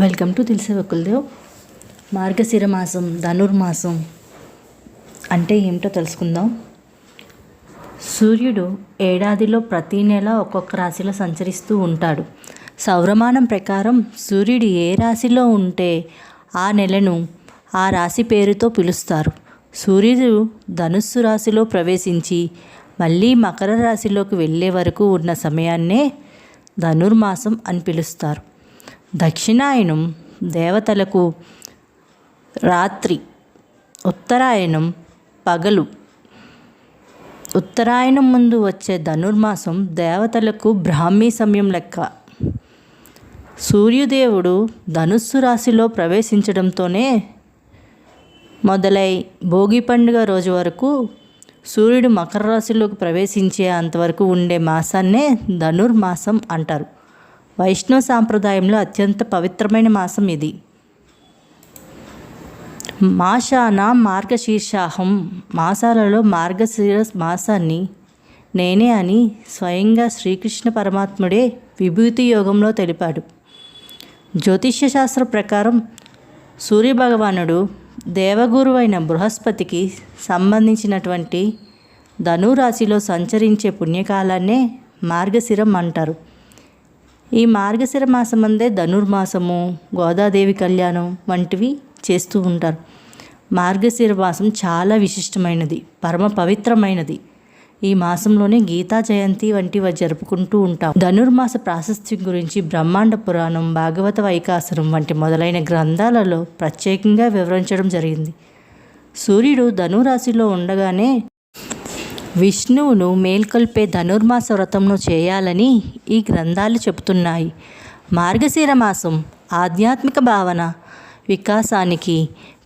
Welcome to తెలిసే వకుల్దేవ్. మార్గశిర మాసం ధనుర్మాసం అంటే ఏమిటో తెలుసుకుందాం. సూర్యుడు ఏడాదిలో ప్రతి నెల ఒక్కొక్క రాశిలో సంచరిస్తూ ఉంటాడు. సౌరమానం ప్రకారం సూర్యుడు ఏ రాశిలో ఉంటే ఆ నెలను ఆ రాశి పేరుతో పిలుస్తారు. సూర్యుడు ధనుస్సు రాశిలో ప్రవేశించి మళ్ళీ మకర రాశిలోకి వెళ్ళే వరకు ఉన్న సమయాన్నే ధనుర్మాసం అని పిలుస్తారు. దక్షిణాయనం దేవతలకు రాత్రి ఉత్తరాయణం పగలు. ఉత్తరాయణం ముందు వచ్చే ధనుర్మాసం దేవతలకు బ్రాహ్మీ సమయం లెక్క. సూర్యదేవుడు ధనుస్సు రాశిలో ప్రవేశించడంతోనే మొదలై భోగి పండుగ రోజు వరకు సూర్యుడు మకర రాశిలోకి ప్రవేశించే అంతవరకు ఉండే మాసాన్నే ధనుర్మాసం అంటారు. వైష్ణవ సాంప్రదాయంలో అత్యంత పవిత్రమైన మాసం ఇది. మాషాన మార్గశీర్షాహం. మాసాలలో మార్గశీర మాసాన్ని నేనే అని స్వయంగా శ్రీకృష్ణ పరమాత్ముడే విభూతి యోగంలో తెలిపాడు. జ్యోతిష్య శాస్త్ర ప్రకారం సూర్యభగవానుడు దేవగురు అయిన బృహస్పతికి సంబంధించినటువంటి ధనురాశిలో సంచరించే పుణ్యకాలాన్నే మార్గశిరం అంటారు. ఈ మార్గశిర మాసమందే ధనుర్మాసము గోదాదేవి కళ్యాణం వంటివి చేస్తూ ఉంటారు. మార్గశిర మాసం చాలా విశిష్టమైనది పరమ పవిత్రమైనది. ఈ మాసంలోనే గీతా జయంతి వంటివి జరుపుకుంటూ ఉంటాం. ధనుర్మాస ప్రాశస్త్యం గురించి బ్రహ్మాండ పురాణం భాగవత వైకాసనం వంటి మొదలైన గ్రంథాలలో ప్రత్యేకంగా వివరించడం జరిగింది. సూర్యుడు ధనురాశిలో ఉండగానే విష్ణువును మేల్కొల్పే ధనుర్మాస వ్రతంను చేయాలని ఈ గ్రంథాలు చెబుతున్నాయి. మార్గశిర మాసం ఆధ్యాత్మిక భావన వికాసానికి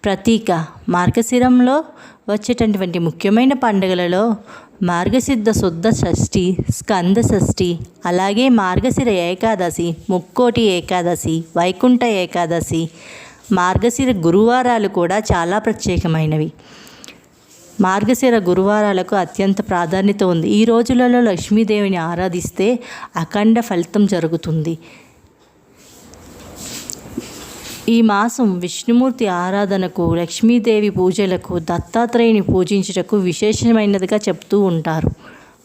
ప్రతీక మార్గశిరంలో వచ్చేటటువంటి ముఖ్యమైన పండుగలలో మార్గసిద్ధ శుద్ధ షష్ఠి స్కంద షష్ఠి అలాగే మార్గశిర ఏకాదశి ముక్కోటి ఏకాదశి వైకుంఠ ఏకాదశి మార్గశిర గురువారాలు కూడా చాలా ప్రత్యేకమైనవి. మార్గశిర గురువారాలకు అత్యంత ప్రాధాన్యత ఉంది. ఈ రోజులలో లక్ష్మీదేవిని ఆరాధిస్తే అఖండ ఫలితం జరుగుతుంది. ఈ మాసం విష్ణుమూర్తి ఆరాధనకు లక్ష్మీదేవి పూజలకు దత్తాత్రేయుని పూజించుటకు విశేషమైనదిగా చెప్తూ ఉంటారు.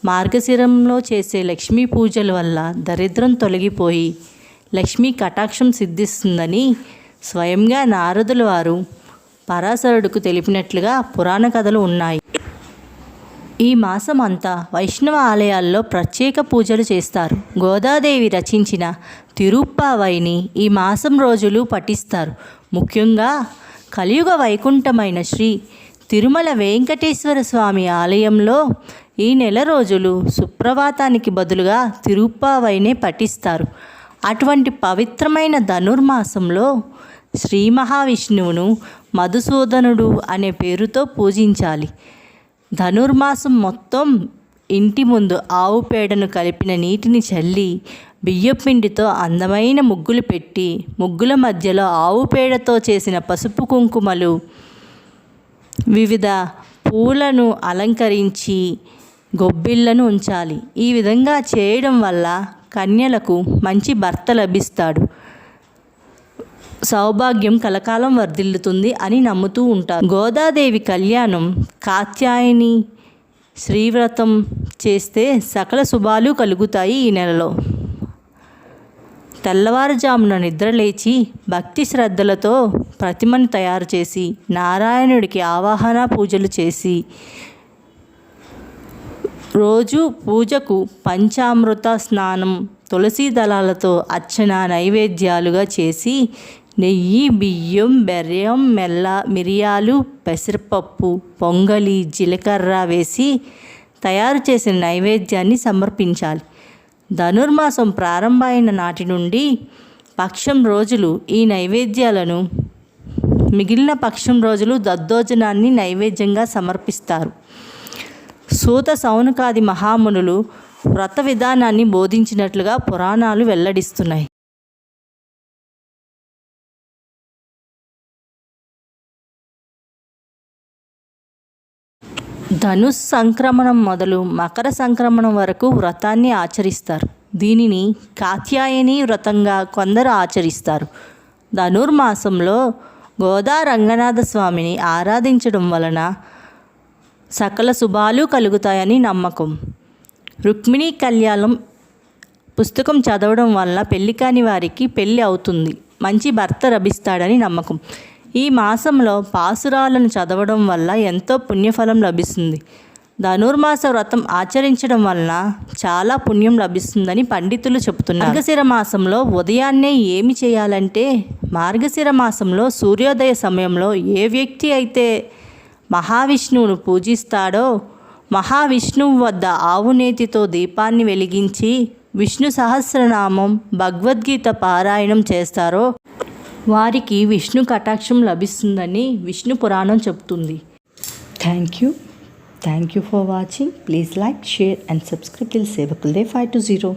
మార్గశిరంలో చేసే లక్ష్మీ పూజల వల్ల దరిద్రం తొలగిపోయి లక్ష్మీ కటాక్షం సిద్ధిస్తుందని స్వయంగా నారదుల వారు పరాశరుడుకు తెలిపినట్లుగా పురాణ కథలు ఉన్నాయి. ఈ మాసం అంతా వైష్ణవ ఆలయాల్లో ప్రత్యేక పూజలు చేస్తారు. గోదాదేవి రచించిన తిరుప్పావైని ఈ మాసం రోజులు పఠిస్తారు. ముఖ్యంగా కలియుగ వైకుంఠమైన శ్రీ తిరుమల వెంకటేశ్వర స్వామి ఆలయంలో ఈ నెల రోజులు సుప్రభాతానికి బదులుగా తిరుప్పావైనే పఠిస్తారు. అటువంటి పవిత్రమైన ధనుర్మాసంలో శ్రీ మహావిష్ణువును మధుసూదనుడు అనే పేరుతో పూజించాలి. ధనుర్మాసం మొత్తం ఇంటి ముందు ఆవు పేడను కలిపిన నీటిని చల్లి బియ్యపిండితో అందమైన ముగ్గులు పెట్టి ముగ్గుల మధ్యలో ఆవు పేడతో చేసిన పసుపు కుంకుమలు వివిధ పూలను అలంకరించి గొబ్బిళ్ళను ఉంచాలి. ఈ విధంగా చేయడం వల్ల కన్యలకు మంచి భర్త లభిస్తాడు. సౌభాగ్యం కలకాలం వర్ధిల్లుతుంది అని నమ్ముతూ ఉంటారు. గోదాదేవి కళ్యాణం కాత్యాయని శ్రీవ్రతం చేస్తే సకల శుభాలు కలుగుతాయి ఈ నెలలో. తెల్లవారుజామున నిద్రలేచి భక్తి శ్రద్ధలతో ప్రతిమను తయారు చేసి నారాయణుడికి ఆవాహన పూజలు చేసి రోజు పూజకు పంచామృత స్నానం తులసి దళాలతో అర్చన నైవేద్యాలుగా చేసి నెయ్యి బియ్యం బెర్రం మెల్ల మిరియాలు పెసరపప్పు పొంగలి జీలకర్ర వేసి తయారు చేసిన నైవేద్యాన్ని సమర్పించాలి. ధనుర్మాసం ప్రారంభమైన నాటి నుండి పక్షం రోజులు ఈ నైవేద్యాలను మిగిలిన పక్షం రోజులు దద్దోజనాన్ని నైవేద్యంగా సమర్పిస్తారు. సూత సౌనకాది మహామునులు వ్రత విధానాన్ని బోధించినట్లుగా పురాణాలు వెల్లడిస్తున్నాయి. ధనుస్ సంక్రమణం మొదలు మకర సంక్రమణం వరకు వ్రతాన్ని ఆచరిస్తారు. దీనిని కాత్యాయని వ్రతంగా కొందరు ఆచరిస్తారు. ధనుర్మాసంలో గోదా రంగనాథ స్వామిని ఆరాధించడం వలన సకల శుభాలు కలుగుతాయని నమ్మకం. రుక్మిణీ కళ్యాణం పుస్తకం చదవడం వల్ల పెళ్ళి కాని వారికి పెళ్ళి అవుతుంది. మంచి భర్త లభిస్తాడని నమ్మకం. ఈ మాసంలో పాసురాలను చదవడం వల్ల ఎంతో పుణ్యఫలం లభిస్తుంది. ధనుర్మాస వ్రతం ఆచరించడం వలన చాలా పుణ్యం లభిస్తుందని పండితులు చెబుతున్నారు. మార్గశిర మాసంలో ఉదయాన్నే ఏమి చేయాలంటే మార్గశిర మాసంలో సూర్యోదయ సమయంలో ఏ వ్యక్తి అయితే మహావిష్ణువును పూజిస్తాడో మహావిష్ణువు వద్ద ఆవునేతితో దీపాన్ని వెలిగించి విష్ణు సహస్రనామం భగవద్గీత పారాయణం చేస్తారో వారికి విష్ణు కటాక్షం లభిస్తుందని విష్ణు పురాణం చెబుతుంది. Thank you thank you for watching please like share and subscribe till సేవకుల్ five two zero